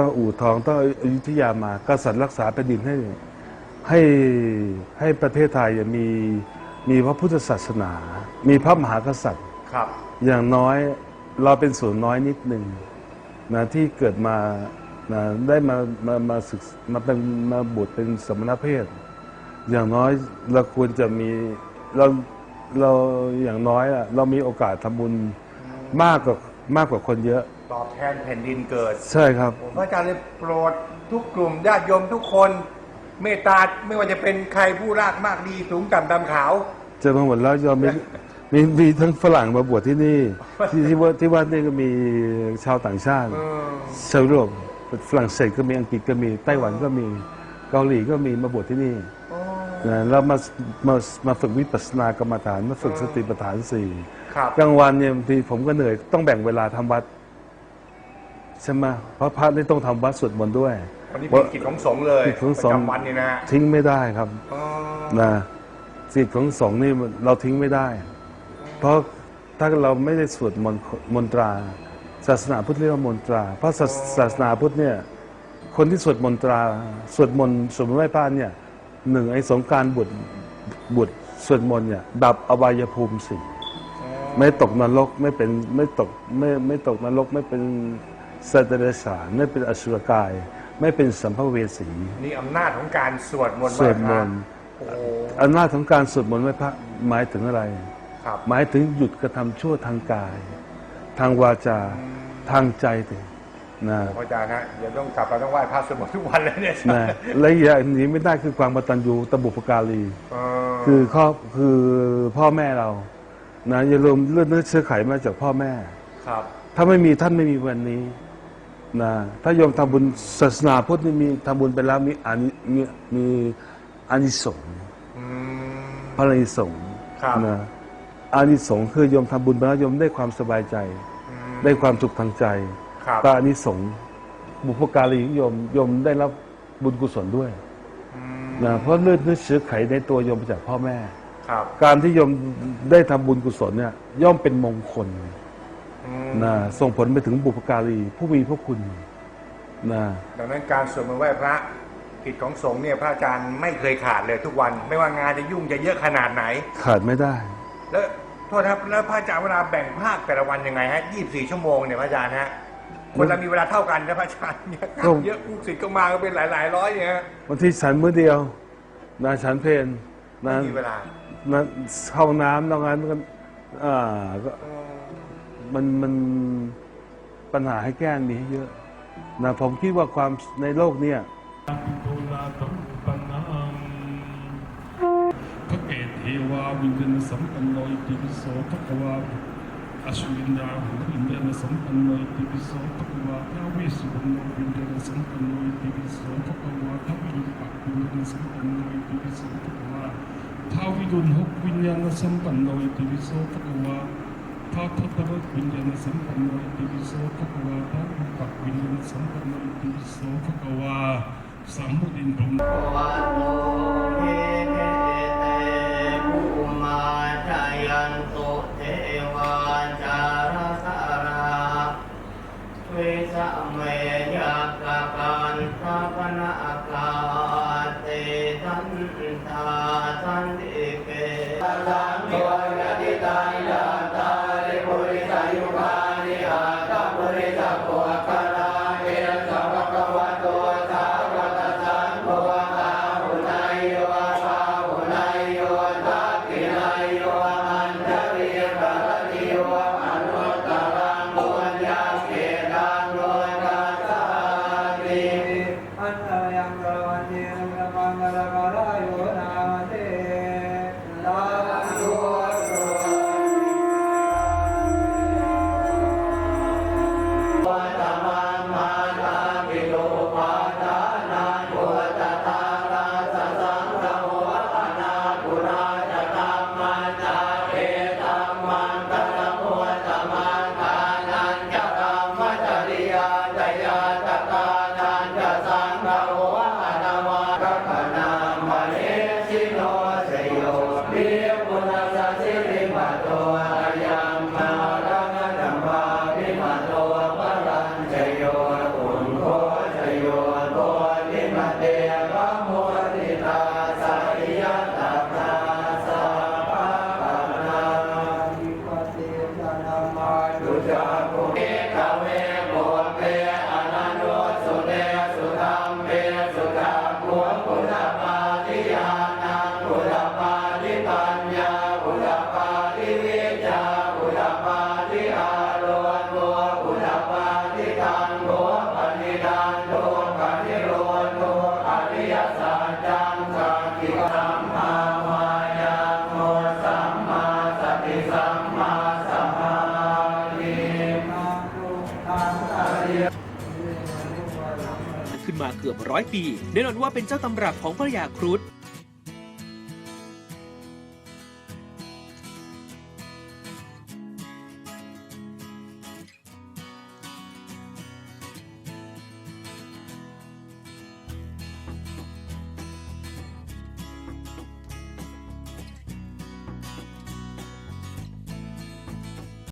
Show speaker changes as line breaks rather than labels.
ต้องอู่ทองต้องอยุธยามา กษัตริย์รักษาแผ่นดินให้ให้ให้ประเทศไทยมีมีพระพุทธศาสนา มีพระมหากษัตริย์
ครับ
อย่างน้อยเราเป็นส่วนน้อยนิดหนึ่งนะที่เกิดมานะได้มามามาศึกษมาเป็นมาบวชเป็นสมณเพศ อย่างน้อยเราควรจะมีเราเราอย่างน้อยอะเรามีโอกาสทำบุญมากกว่ามากกว่าคนเยอะ
ตอบแทนแผ่นดินเกิด
ใช่ครับ
พระอาจารย์เลยโปรดทุกกลุ่มญาติโยมทุกคน เมตตาไม่ว่าจะเป็นใครผู้รากมากดีสูงต่ำดำขาว
เจอมาหมดแล้วยอมมีมีมีทั้งฝรั่งมาบวชที่นี่ ที่ที่วัดที่วัดนี่ก็มีชาวต่างชาติ
เออ
ชาวยุโรปฝรั่งเศสก็มีอังกฤษก็มีไต้หวันก็มีเกาหลีก็มีมาบวชที่นี่
โอ้
นะแล้วมามามาฝึกวิปัสสนากรรมฐานมาฝึกสติปัฏฐานสี่
ครับ
กลางวันเนี่ยบางทีผมก็เหนื่อยต้องแบ่งเวลาทำวัด ใช่ไหมเพราะพระนี่ต้องทำวัดสวดมนต์ด้วย
วันนี้เป็นกิจของสงฆ์เลย
กิจของ
ประ
สงฆ์
จำวันนี่นะฮะ
ทิ้งไม่ได้ครับ
อ๋อ
นะสิทธิ์ของสงฆ์นี่เราทิ้งไม่ได้ เพราะถ้าเราไม่ได้สวดมนต์มนตรา ศาสนาพุทธเรียกว่ามนตรา เพราะศาสศาสนาพุทธเนี่ยคนที่สวดมนตราสวดมนต์สวดมนต์ไหว้พระเนี่ยหนึ่งไอ้สงกรารบุตรบุตรสวดมนต์เนี่ยดับอบายภูมิสี่ไม่ตกนรกไม่เป็นไม่ตกไม่ไม่ตกนรกไม่เป็น สัตว์เดรัจฉานไม่เป็นอสุรกาย ไม่เป็นสัมภเวสี
นี่อำนาจของการสวดมนต์
สวดมนต์
โอ้โห
อำนาจของการสวดมนต์ไหว้พระหมายถึงอะไร
ครับ
หมายถึงหยุดกระทำชั่วทางกาย ทางวาจาทางใจถึงนะ
พระอาจารย์ฮะเดี๋ยวต้องกลับเราต้องไหว้พระสวดมนต์ทุกวันเลยเนี่ย
นะและอีกอย่างหนี้ไม่ได้คือความกตัญญูตบุพการี
เออ
คือครอบคือพ่อแม่เรานะอย่าลืมเลือดเนื้อเชื้อไขมาจากพ่อแม่
ครับ
ถ้าไม่มีท่านไม่มีวันนี้ นะถ้าโยมทำบุญศาสนาพุทธนี่มีทำบุญไปแล้วมีอานิมีมีอานิสงส์
อืม
พระอานิสงส์
ครับ
นะอานิสงส์คือโยมทำบุญไปแล้วโยมได้ความสบายใจ
อืม
ได้ความสุขทางใจ
ครับ
ก็อานิสงส์บุพการีของโยมโยมได้รับบุญกุศลด้วย
อืม
นะเพราะเลือดเนื้อเชื้อไขในตัวโยมมาจากพ่อแม่
ครับ
การที่โยมได้ทำบุญกุศลเนี่ยย่อมเป็นมงคล
อืม
นะส่งผลไปถึงบุพการีผู้มีพระคุณนะ
ดังนั้นการสวดมนต์ไหว้พระกิจของสงฆ์เนี่ยพระอาจารย์ไม่เคยขาดเลยทุกวัน ไม่ว่างานจะยุ่งจะเยอะขนาดไหน
ขาดไม่ได้
แล้วโทษนะครับแล้วพระอาจารย์เวลาแบ่งภาคแต่ละวันยังไงฮะ24ชั่วโมงเนี่ยพระอาจารย์ฮะคนเรามีเวลาเท่ากันนะพระอาจารย์เนี่ย
ก็
เยอะลูกศิษย์ก็มาก็เป็นหลายๆร้อยเนี่ยฮะ
บางทีฉันมื้อเดียวนะฉันเพลนนะ
ไม่มีเวลา
นะเข้าน้ำนอกนั้นก็อ่าก็ มันมันปัญหาให้แก้มีให้เยอะนะผมคิดว่าความในโลกเนี่ย
พระเกตเทวาวิญญาณสัมปันโนอิติปิโสภควาอสุวินดาหูวิญญาณสัมปันโนอิติปิโสภควาทวเวสสุวรรณวิญญาณสัมปันโนอิติปิโสภควาทววิรุปักวิญญาณสัมปันโนอิติปิโสภควาทววิรุณหกวิญญาณสัมปันโนอิติปิโสภควา ท้าวทัตตะวิญญาณสัมปันโนอิติปิโสภควาท้าววิรุปักวิญญา
เกือบร้อยปีแน่นอนว่าเป็นเจ้าตำรับของพระยาครุฑ